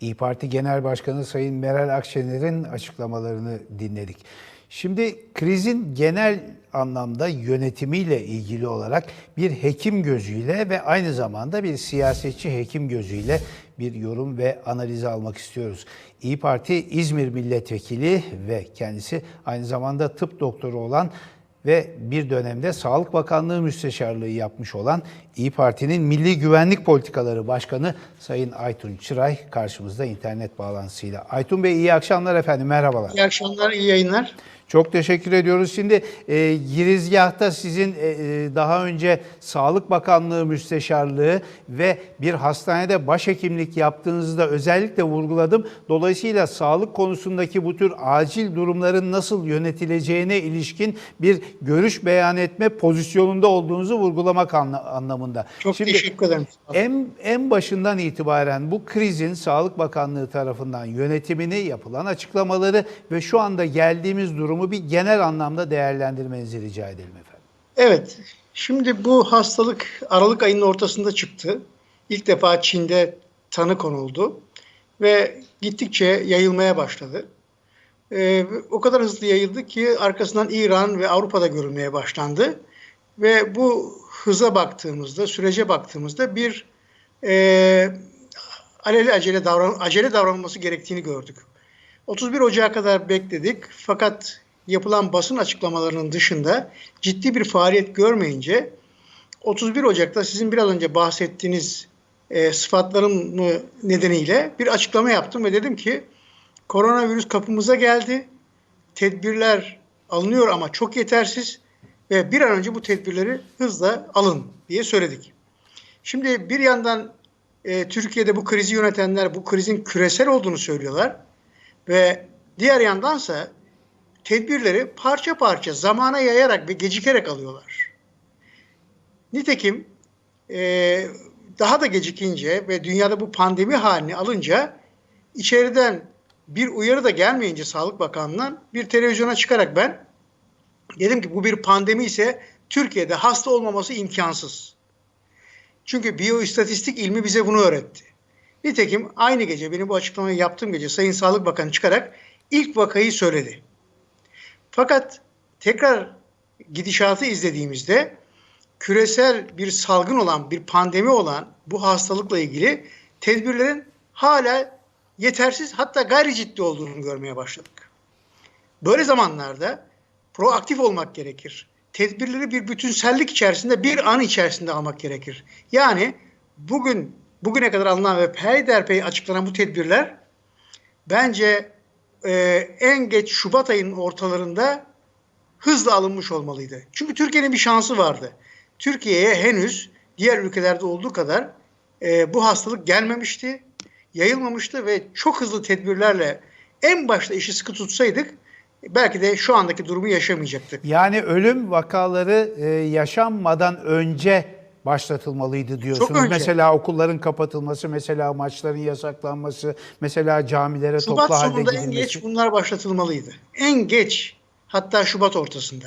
İyi Parti Genel Başkanı Sayın Meral Akşener'in açıklamalarını dinledik. Şimdi krizin genel anlamda yönetimiyle ilgili olarak bir hekim gözüyle ve aynı zamanda bir siyasetçi hekim gözüyle bir yorum ve analiz almak istiyoruz. İyi Parti İzmir Milletvekili ve kendisi aynı zamanda tıp doktoru olan ve bir dönemde Sağlık Bakanlığı Müsteşarlığı yapmış olan İyi Parti'nin Milli Güvenlik Politikaları Başkanı Sayın Aytun Çıray karşımızda internet bağlantısıyla. Aytun Bey iyi akşamlar efendim, merhabalar. İyi akşamlar, iyi yayınlar. Çok teşekkür ediyoruz. Şimdi e, girizgahta sizin e, e, daha önce Sağlık Bakanlığı Müsteşarlığı ve bir hastanede başhekimlik yaptığınızı da özellikle vurguladım. Dolayısıyla sağlık konusundaki bu tür acil durumların nasıl yönetileceğine ilişkin bir görüş beyan etme pozisyonunda olduğunuzu vurgulamak anla- anlamında. Çok teşekkür ederim. En, en başından itibaren bu krizin Sağlık Bakanlığı tarafından yönetimini, yapılan açıklamaları ve şu anda geldiğimiz durumu bir genel anlamda değerlendirmenizi rica edelim efendim. Evet, şimdi bu hastalık Aralık ayının ortasında çıktı. İlk defa Çin'de tanı konuldu ve gittikçe yayılmaya başladı. Ee, o kadar hızlı yayıldı ki arkasından İran ve Avrupa'da görülmeye başlandı. Ve bu hıza baktığımızda, sürece baktığımızda bir e, aleli acele, davran acele davranılması gerektiğini gördük. 31 Ocağı kadar bekledik fakat yapılan basın açıklamalarının dışında ciddi bir faaliyet görmeyince 31 Ocak'ta sizin biraz önce bahsettiğiniz e, sıfatlarım nedeniyle bir açıklama yaptım ve dedim ki koronavirüs kapımıza geldi. Tedbirler alınıyor ama çok yetersiz ve bir an önce bu tedbirleri hızla alın diye söyledik. Şimdi bir yandan e, Türkiye'de bu krizi yönetenler bu krizin küresel olduğunu söylüyorlar ve diğer yandansa tedbirleri parça parça zamana yayarak ve gecikerek alıyorlar. Nitekim e, daha da gecikince ve dünyada bu pandemi halini alınca içeriden bir uyarı da gelmeyince Sağlık Bakanlığı'ndan bir televizyona çıkarak ben dedim ki bu bir pandemi ise Türkiye'de hasta olmaması imkansız. Çünkü biyoistatistik ilmi bize bunu öğretti. Nitekim aynı gece benim bu açıklamayı yaptığım gece Sayın Sağlık Bakanı çıkarak ilk vakayı söyledi. Fakat tekrar gidişatı izlediğimizde küresel bir salgın olan, bir pandemi olan bu hastalıkla ilgili tedbirlerin hala yetersiz hatta gayri ciddi olduğunu görmeye başladık. Böyle zamanlarda proaktif olmak gerekir. Tedbirleri bir bütünsellik içerisinde, bir an içerisinde almak gerekir. Yani bugün bugüne kadar alınan ve peyderpey açıklanan bu tedbirler bence e, en geç Şubat ayının ortalarında hızla alınmış olmalıydı. Çünkü Türkiye'nin bir şansı vardı. Türkiye'ye henüz diğer ülkelerde olduğu kadar e, bu hastalık gelmemişti, yayılmamıştı ve çok hızlı tedbirlerle en başta işi sıkı tutsaydık belki de şu andaki durumu yaşamayacaktık. Yani ölüm vakaları e, yaşanmadan önce başlatılmalıydı diyorsunuz. önce. Mesela okulların kapatılması, mesela maçların yasaklanması, mesela camilere Şubat toplu halde sonunda en gidilmesi. geç bunlar başlatılmalıydı. En geç hatta Şubat ortasında.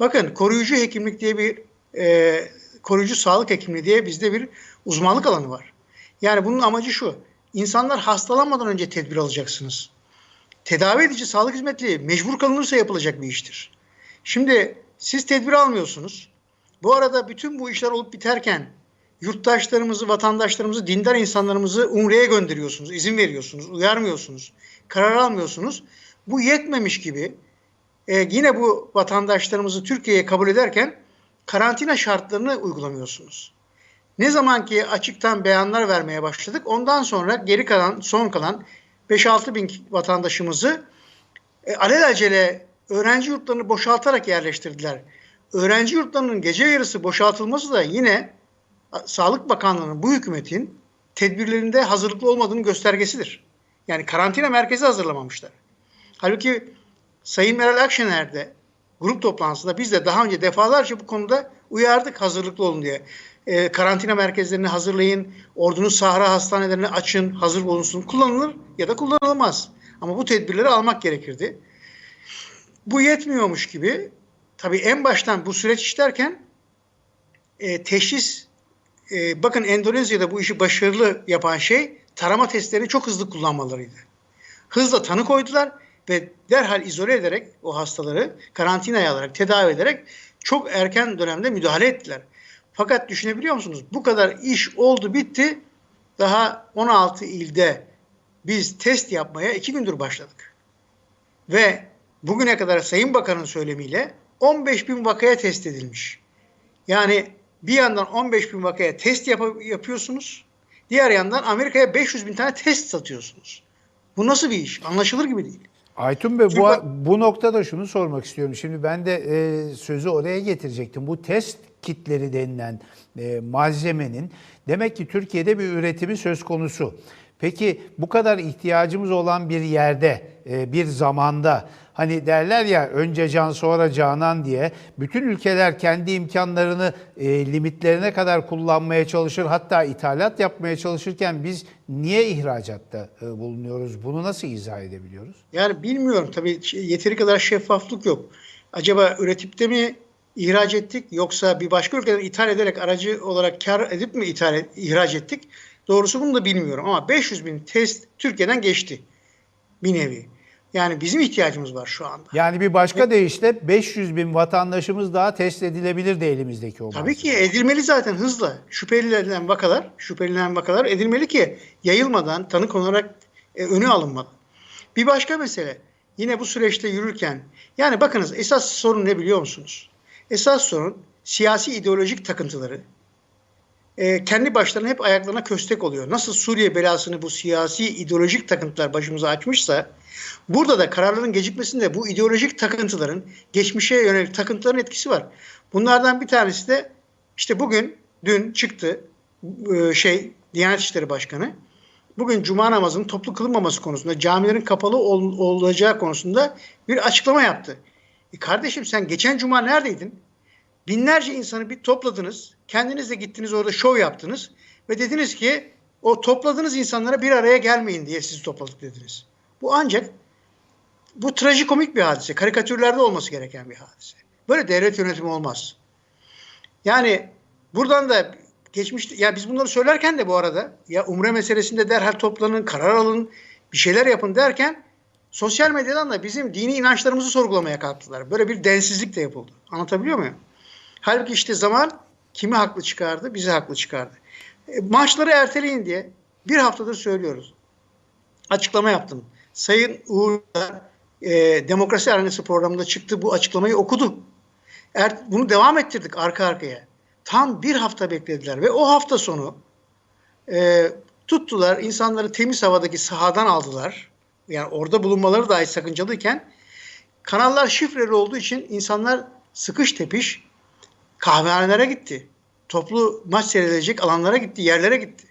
Bakın koruyucu hekimlik diye bir e, koruyucu sağlık hekimliği diye bizde bir uzmanlık alanı var. Yani bunun amacı şu. İnsanlar hastalanmadan önce tedbir alacaksınız. Tedavi edici sağlık hizmetleri mecbur kalınırsa yapılacak bir iştir. Şimdi siz tedbir almıyorsunuz. Bu arada bütün bu işler olup biterken yurttaşlarımızı, vatandaşlarımızı, dindar insanlarımızı Umre'ye gönderiyorsunuz, izin veriyorsunuz, uyarmıyorsunuz, karar almıyorsunuz. Bu yetmemiş gibi e, yine bu vatandaşlarımızı Türkiye'ye kabul ederken karantina şartlarını uygulamıyorsunuz. Ne zaman ki açıktan beyanlar vermeye başladık ondan sonra geri kalan, son kalan 5-6 bin vatandaşımızı e, alelacele öğrenci yurtlarını boşaltarak yerleştirdiler. Öğrenci yurtlarının gece yarısı boşaltılması da yine Sağlık Bakanlığı'nın bu hükümetin tedbirlerinde hazırlıklı olmadığının göstergesidir. Yani karantina merkezi hazırlamamışlar. Halbuki Sayın Meral Akşener de grup toplantısında biz de daha önce defalarca bu konuda uyardık hazırlıklı olun diye. Ee, karantina merkezlerini hazırlayın, ordunun sahra hastanelerini açın, hazır bulunsun. Kullanılır ya da kullanılmaz. Ama bu tedbirleri almak gerekirdi. Bu yetmiyormuş gibi tabii en baştan bu süreç işlerken e, teşhis e, bakın Endonezya'da bu işi başarılı yapan şey tarama testlerini çok hızlı kullanmalarıydı. Hızla tanı koydular ve derhal izole ederek o hastaları karantinaya alarak, tedavi ederek çok erken dönemde müdahale ettiler. Fakat düşünebiliyor musunuz? Bu kadar iş oldu bitti. Daha 16 ilde biz test yapmaya iki gündür başladık. Ve bugüne kadar Sayın Bakan'ın söylemiyle 15 bin vakaya test edilmiş. Yani bir yandan 15 bin vakaya test yap- yapıyorsunuz. Diğer yandan Amerika'ya 500 bin tane test satıyorsunuz. Bu nasıl bir iş? Anlaşılır gibi değil. Aytun Bey bu, Çünkü- bu noktada şunu sormak istiyorum. Şimdi ben de e, sözü oraya getirecektim. Bu test kitleri denilen e, malzemenin demek ki Türkiye'de bir üretimi söz konusu. Peki bu kadar ihtiyacımız olan bir yerde, e, bir zamanda hani derler ya önce can sonra canan diye bütün ülkeler kendi imkanlarını e, limitlerine kadar kullanmaya çalışır hatta ithalat yapmaya çalışırken biz niye ihracatta e, bulunuyoruz? Bunu nasıl izah edebiliyoruz? Yani bilmiyorum tabii yeteri kadar şeffaflık yok. Acaba üretipte mi ihraç ettik yoksa bir başka ülkeden ithal ederek aracı olarak kar edip mi ithal et- ihraç ettik? Doğrusu bunu da bilmiyorum ama 500 bin test Türkiye'den geçti bir nevi. Yani bizim ihtiyacımız var şu anda. Yani bir başka deyişle 500 bin vatandaşımız daha test edilebilir de elimizdeki o Tabii ki edilmeli zaten hızla. Şüphelilerden vakalar, şüphelilen vakalar edilmeli ki yayılmadan, tanı konarak e, önü alınmalı. Bir başka mesele, yine bu süreçte yürürken, yani bakınız esas sorun ne biliyor musunuz? Esas sorun siyasi ideolojik takıntıları. E, kendi başlarına hep ayaklarına köstek oluyor. Nasıl Suriye belasını bu siyasi ideolojik takıntılar başımıza açmışsa, burada da kararların gecikmesinde bu ideolojik takıntıların, geçmişe yönelik takıntıların etkisi var. Bunlardan bir tanesi de işte bugün, dün çıktı e, şey Diyanet İşleri Başkanı. Bugün cuma namazının toplu kılınmaması konusunda, camilerin kapalı ol- olacağı konusunda bir açıklama yaptı. E kardeşim sen geçen cuma neredeydin? Binlerce insanı bir topladınız. Kendiniz de gittiniz orada şov yaptınız. Ve dediniz ki o topladığınız insanlara bir araya gelmeyin diye sizi topladık dediniz. Bu ancak bu trajikomik bir hadise. Karikatürlerde olması gereken bir hadise. Böyle devlet yönetimi olmaz. Yani buradan da geçmiş ya biz bunları söylerken de bu arada ya umre meselesinde derhal toplanın, karar alın, bir şeyler yapın derken sosyal medyadan da bizim dini inançlarımızı sorgulamaya kalktılar. Böyle bir densizlik de yapıldı. Anlatabiliyor muyum? Halbuki işte zaman kimi haklı çıkardı? Bizi haklı çıkardı. E, maçları erteleyin diye bir haftadır söylüyoruz. Açıklama yaptım. Sayın Uğur e, Demokrasi Arenası programında çıktı bu açıklamayı okudu. Er, bunu devam ettirdik arka arkaya. Tam bir hafta beklediler ve o hafta sonu e, tuttular insanları temiz havadaki sahadan aldılar. Yani orada bulunmaları dahi sakıncalıyken kanallar şifreli olduğu için insanlar sıkış tepiş kahvehanelere gitti. Toplu maç seyredilecek alanlara gitti, yerlere gitti.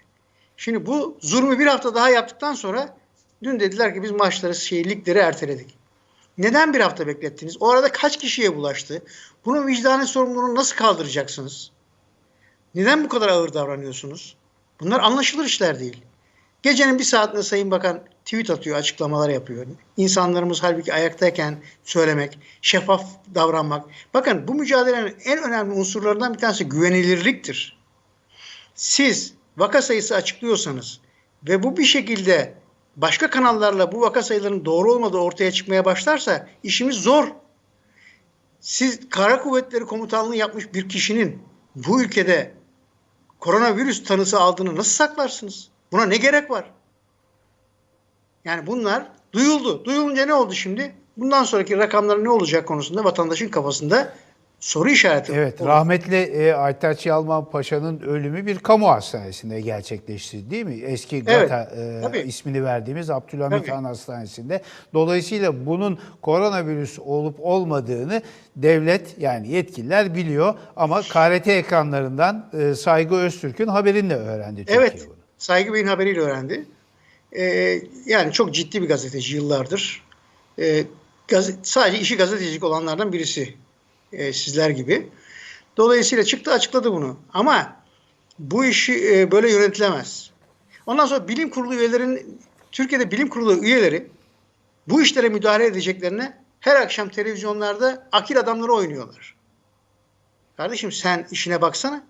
Şimdi bu zulmü bir hafta daha yaptıktan sonra dün dediler ki biz maçları, şey, erteledik. Neden bir hafta beklettiniz? O arada kaç kişiye bulaştı? Bunun vicdani sorumluluğunu nasıl kaldıracaksınız? Neden bu kadar ağır davranıyorsunuz? Bunlar anlaşılır işler değil. Gecenin bir saatinde Sayın Bakan tweet atıyor, açıklamalar yapıyor. İnsanlarımız halbuki ayaktayken söylemek, şeffaf davranmak. Bakın bu mücadelenin en önemli unsurlarından bir tanesi güvenilirliktir. Siz vaka sayısı açıklıyorsanız ve bu bir şekilde başka kanallarla bu vaka sayılarının doğru olmadığı ortaya çıkmaya başlarsa işimiz zor. Siz Kara Kuvvetleri Komutanlığı yapmış bir kişinin bu ülkede koronavirüs tanısı aldığını nasıl saklarsınız? Buna ne gerek var? Yani bunlar duyuldu. Duyulunca ne oldu şimdi? Bundan sonraki rakamlar ne olacak konusunda vatandaşın kafasında soru işareti. Evet, oldu. rahmetli e, Aytaç Yalman Paşa'nın ölümü bir kamu hastanesinde gerçekleşti değil mi? Eski Evet, GATA e, tabii. ismini verdiğimiz Abdülhamit Tabii. Han Hastanesi'nde. Dolayısıyla bunun koronavirüs olup olmadığını devlet yani yetkililer biliyor ama KRT ekranlarından e, Saygı Öztürk'ün haberinde öğrendi Türkiye Evet. bunu. Saygı Bey'in haberiyle öğrendi. Ee, yani çok ciddi bir gazeteci yıllardır. Ee, gazet, sadece işi gazetecilik olanlardan birisi e, sizler gibi. Dolayısıyla çıktı açıkladı bunu. Ama bu işi e, böyle yönetilemez. Ondan sonra bilim kurulu üyelerinin Türkiye'de bilim kurulu üyeleri bu işlere müdahale edeceklerine her akşam televizyonlarda akil adamları oynuyorlar. Kardeşim sen işine baksana.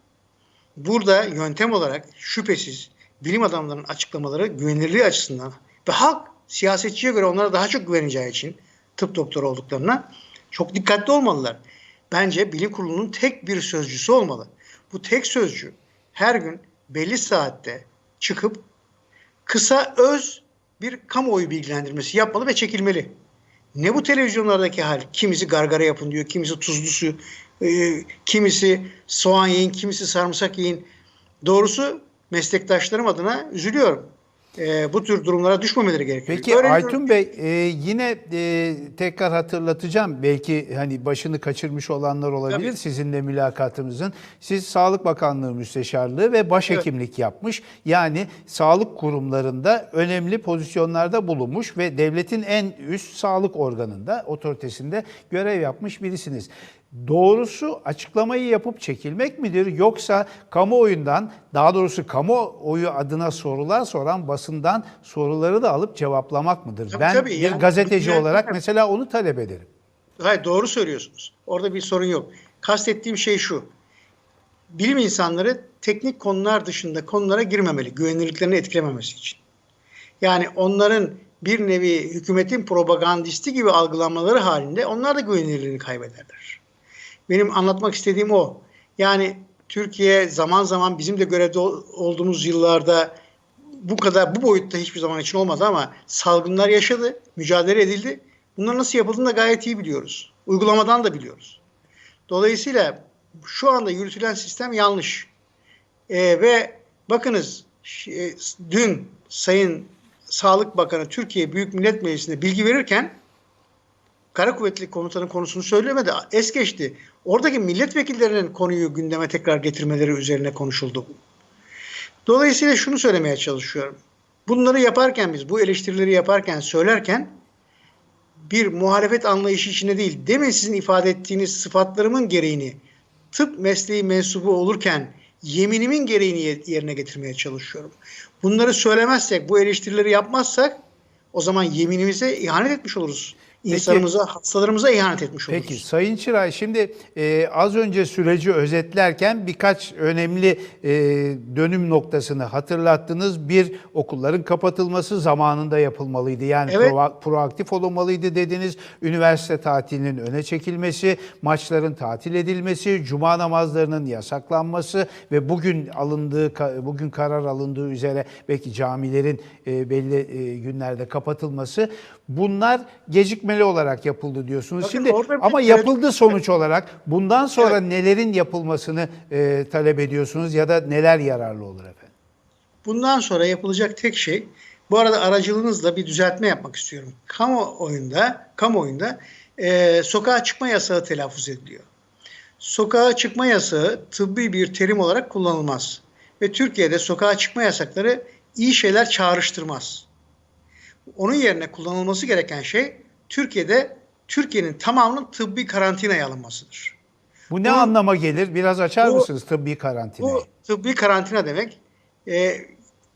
Burada yöntem olarak şüphesiz bilim adamlarının açıklamaları güvenilirliği açısından ve halk siyasetçiye göre onlara daha çok güveneceği için tıp doktoru olduklarına çok dikkatli olmalılar. Bence bilim kurulunun tek bir sözcüsü olmalı. Bu tek sözcü her gün belli saatte çıkıp kısa öz bir kamuoyu bilgilendirmesi yapmalı ve çekilmeli. Ne bu televizyonlardaki hal? Kimisi gargara yapın diyor, kimisi tuzlu su, e, kimisi soğan yiyin, kimisi sarımsak yiyin. Doğrusu meslektaşlarım adına üzülüyorum. E, bu tür durumlara düşmemeleri gerekiyor. Peki Öğreniyorum. Aytun Bey e, yine e, tekrar hatırlatacağım. Belki hani başını kaçırmış olanlar olabilir Tabii. sizinle mülakatımızın. Siz Sağlık Bakanlığı Müsteşarlığı ve başhekimlik yapmış. Yani sağlık kurumlarında önemli pozisyonlarda bulunmuş ve devletin en üst sağlık organında, otoritesinde görev yapmış birisiniz. Doğrusu açıklamayı yapıp çekilmek midir yoksa kamuoyundan daha doğrusu kamuoyu adına sorular soran basından soruları da alıp cevaplamak mıdır? Tabii, ben tabii. bir Yani gazeteci bu- olarak mesela onu talep ederim. Hayır doğru söylüyorsunuz. Orada bir sorun yok. Kastettiğim şey şu. Bilim insanları teknik konular dışında konulara girmemeli. Güvenilirliklerini etkilememesi için. Yani onların bir nevi hükümetin propagandisti gibi algılanmaları halinde onlar da güvenilirliğini kaybederler. Benim anlatmak istediğim o. Yani Türkiye zaman zaman bizim de görevde ol- olduğumuz yıllarda bu kadar bu boyutta hiçbir zaman için olmadı ama salgınlar yaşadı, mücadele edildi. Bunlar nasıl yapıldığını da gayet iyi biliyoruz. Uygulamadan da biliyoruz. Dolayısıyla şu anda yürütülen sistem yanlış. Ee, ve bakınız e, dün Sayın Sağlık Bakanı Türkiye Büyük Millet Meclisi'nde bilgi verirken Kara Kuvvetli Komutanı konusunu söylemedi. Es geçti. Oradaki milletvekillerinin konuyu gündeme tekrar getirmeleri üzerine konuşuldu. Dolayısıyla şunu söylemeye çalışıyorum. Bunları yaparken biz, bu eleştirileri yaparken, söylerken bir muhalefet anlayışı içinde değil, demin sizin ifade ettiğiniz sıfatlarımın gereğini tıp mesleği mensubu olurken yeminimin gereğini ye- yerine getirmeye çalışıyorum. Bunları söylemezsek, bu eleştirileri yapmazsak o zaman yeminimize ihanet etmiş oluruz. İnsanımıza, hastalarımıza ihanet etmiş oluruz. Peki Sayın Çıray şimdi e, az önce süreci özetlerken birkaç önemli e, dönüm noktasını hatırlattınız. Bir okulların kapatılması zamanında yapılmalıydı. Yani Evet. prova- proaktif olunmalıydı dediniz. Üniversite tatilinin öne çekilmesi, maçların tatil edilmesi, cuma namazlarının yasaklanması ve bugün alındığı bugün karar alındığı üzere belki camilerin e, belli e, günlerde kapatılması bunlar gecikmeli olarak yapıldı diyorsunuz. Bakın Şimdi orada bir ama tereddüt- yapıldı sonuç olarak. Bundan sonra nelerin yapılmasını e, talep ediyorsunuz ya da neler yararlı olur efendim? Bundan sonra yapılacak tek şey, bu arada aracılığınızla bir düzeltme yapmak istiyorum. Kamuoyunda, kamuoyunda e, sokağa çıkma yasağı telaffuz ediliyor. Sokağa çıkma yasağı tıbbi bir terim olarak kullanılmaz. Ve Türkiye'de sokağa çıkma yasakları iyi şeyler çağrıştırmaz. Onun yerine kullanılması gereken şey Türkiye'de Türkiye'nin tamamının tıbbi karantinaya alınmasıdır. Bu ne Bu- anlama gelir? Biraz açar bu- mısınız tıbbi karantinayı? Bu tıbbi karantina demek e,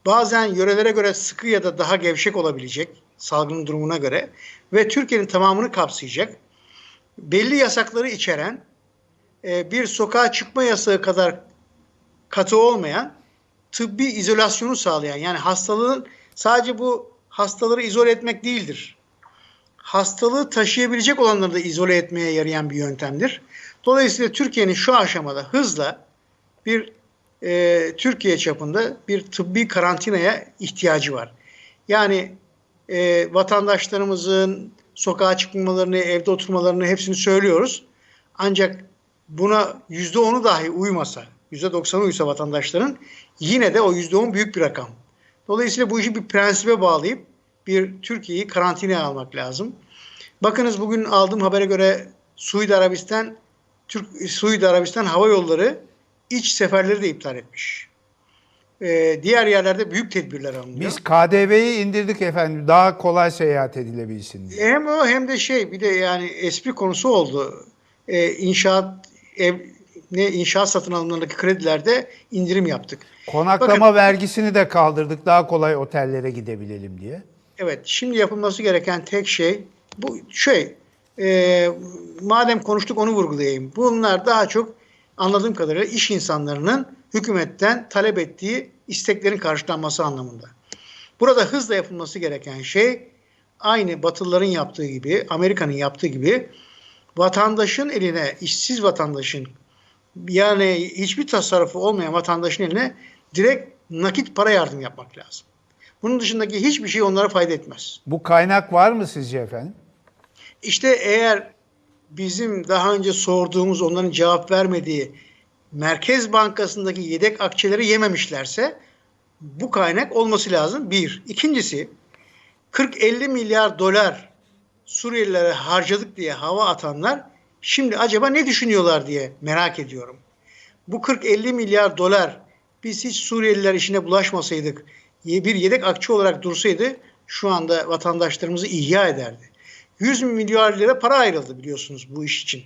bazen yörelere göre sıkı ya da daha gevşek olabilecek salgının durumuna göre ve Türkiye'nin tamamını kapsayacak belli yasakları içeren e, bir sokağa çıkma yasağı kadar katı olmayan tıbbi izolasyonu sağlayan yani hastalığın sadece bu hastaları izole etmek değildir. Hastalığı taşıyabilecek olanları da izole etmeye yarayan bir yöntemdir. Dolayısıyla Türkiye'nin şu aşamada hızla bir e, Türkiye çapında bir tıbbi karantinaya ihtiyacı var. Yani e, vatandaşlarımızın sokağa çıkmamalarını, evde oturmalarını hepsini söylüyoruz. Ancak buna yüzde onu dahi uymasa, yüzde doksanı uysa vatandaşların yine de o yüzde on büyük bir rakam. Dolayısıyla bu işi bir prensibe bağlayıp bir Türkiye'yi karantinaya almak lazım. Bakınız bugün aldığım habere göre Suudi Arabistan Türk Suudi Arabistan Hava Yolları iç seferleri de iptal etmiş. Ee, diğer yerlerde büyük tedbirler alınıyor. Biz KDV'yi indirdik efendim daha kolay seyahat edilebilsin diye. Hem o hem de şey bir de yani espri konusu oldu. Ee, inşaat ev ne inşaat satın alımlarındaki kredilerde indirim yaptık. Konaklama Bakın- vergisini de kaldırdık daha kolay otellere gidebilelim diye. Evet, şimdi yapılması gereken tek şey bu şey. e, madem konuştuk onu vurgulayayım. Bunlar daha çok anladığım kadarıyla iş insanlarının hükümetten talep ettiği isteklerin karşılanması anlamında. Burada hızla yapılması gereken şey aynı Batılıların yaptığı gibi, Amerika'nın yaptığı gibi vatandaşın eline, işsiz vatandaşın yani hiçbir tasarrufu olmayan vatandaşın eline direkt nakit para yardım yapmak lazım. Bunun dışındaki hiçbir şey onlara fayda etmez. Bu kaynak var mı sizce efendim? İşte eğer bizim daha önce sorduğumuz, onların cevap vermediği Merkez Bankası'ndaki yedek akçeleri yememişlerse bu kaynak olması lazım. Bir. İkincisi 40-50 milyar dolar Suriyelilere harcadık diye hava atanlar şimdi acaba ne düşünüyorlar diye merak ediyorum. Bu 40-50 milyar dolar biz hiç Suriyeliler işine bulaşmasaydık, bir yedek akçe olarak dursaydı şu anda vatandaşlarımızı ihya ederdi. 100 milyar lira para ayrıldı biliyorsunuz bu iş için.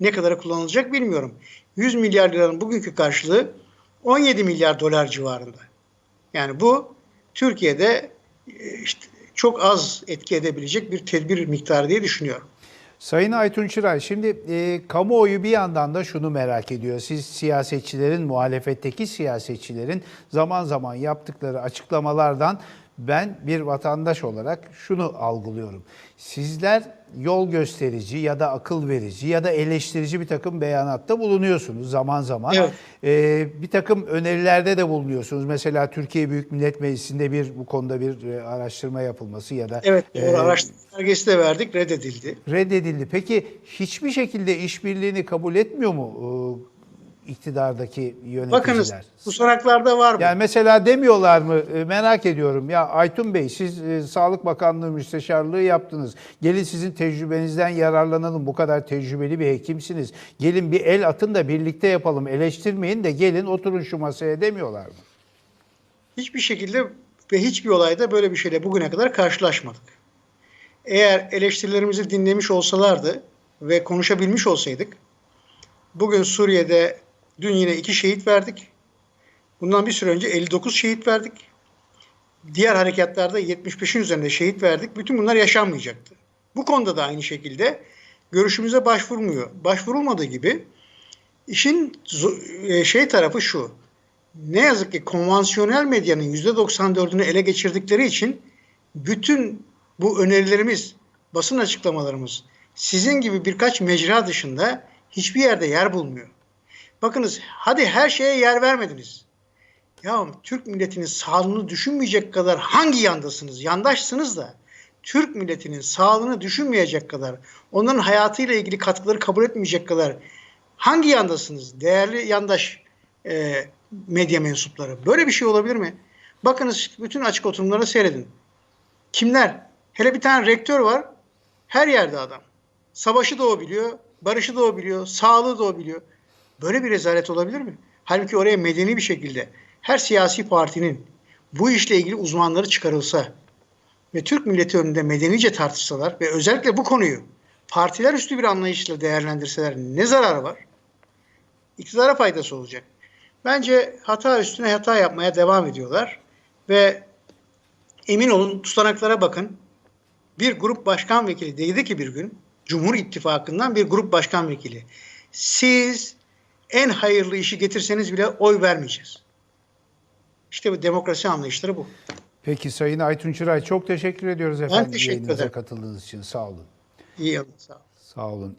Ne kadara kullanılacak bilmiyorum. 100 milyar liranın bugünkü karşılığı 17 milyar dolar civarında. Yani bu Türkiye'de e, işte çok az etki edebilecek bir tedbir miktarı diye düşünüyorum. Sayın Aytun Çıray, şimdi e, kamuoyu bir yandan da şunu merak ediyor. Siz siyasetçilerin, muhalefetteki siyasetçilerin zaman zaman yaptıkları açıklamalardan ben bir vatandaş olarak şunu algılıyorum. Sizler yol gösterici ya da akıl verici ya da eleştirici bir takım beyanatta bulunuyorsunuz zaman zaman. Evet. Ee, bir takım önerilerde de bulunuyorsunuz. Mesela Türkiye Büyük Millet Meclisi'nde bir bu konuda bir e, araştırma yapılması ya da Evet, e, doğru araştırma belgesi de verdik, reddedildi. reddedildi. Peki hiçbir şekilde işbirliğini kabul etmiyor mu e, iktidardaki yöneticiler? Bakınız bu soraklarda var mı? Yani mesela demiyorlar mı e, merak ediyorum ya Aytun Bey siz e, Sağlık Bakanlığı müsteşarlığı yaptınız. Gelin sizin tecrübenizden yararlanalım. Bu kadar tecrübeli bir hekimsiniz. Gelin bir el atın da birlikte yapalım. Eleştirmeyin de gelin oturun şu masaya demiyorlar mı? Hiçbir şekilde ve hiçbir olayda böyle bir şeyle bugüne kadar karşılaşmadık. Eğer eleştirilerimizi dinlemiş olsalardı ve konuşabilmiş olsaydık, bugün Suriye'de dün yine iki şehit verdik. Bundan bir süre önce 59 şehit verdik. Diğer harekatlarda 75'in üzerinde şehit verdik. Bütün bunlar yaşanmayacaktı. Bu konuda da aynı şekilde görüşümüze başvurmuyor. Başvurulmadığı gibi işin e, şey tarafı şu ne yazık ki konvansiyonel medyanın %94'ünü ele geçirdikleri için bütün bu önerilerimiz, basın açıklamalarımız sizin gibi birkaç mecra dışında hiçbir yerde yer bulmuyor. Bakınız hadi her şeye yer vermediniz. Ya Türk milletinin sağlığını düşünmeyecek kadar hangi yandasınız? Yandaşsınız da Türk milletinin sağlığını düşünmeyecek kadar, onların hayatıyla ilgili katkıları kabul etmeyecek kadar hangi yandasınız? Değerli yandaş e, medya mensupları. Böyle bir şey olabilir mi? Bakınız bütün açık oturumları seyredin. Kimler? Hele bir tane rektör var. Her yerde adam. Savaşı da o biliyor, barışı da o biliyor, sağlığı da o biliyor. Böyle bir rezalet olabilir mi? Halbuki oraya medeni bir şekilde her siyasi partinin bu işle ilgili uzmanları çıkarılsa ve Türk milleti önünde medenice tartışsalar ve özellikle bu konuyu partiler üstü bir anlayışla değerlendirseler ne zararı var? İktidara faydası olacak. Bence hata üstüne hata yapmaya devam ediyorlar ve emin olun tutanaklara bakın. Bir grup başkan vekili dedi ki bir gün Cumhur İttifakı'ndan bir grup başkan vekili siz en hayırlı işi getirseniz bile oy vermeyeceğiz. İşte bu demokrasi anlayışları bu. Peki Sayın Aytun Çıray çok teşekkür ediyoruz efendim teşekkür yayınımıza ederim. katıldığınız için. Sağ olun. İyi olun. Sağ olun. Sağ olun.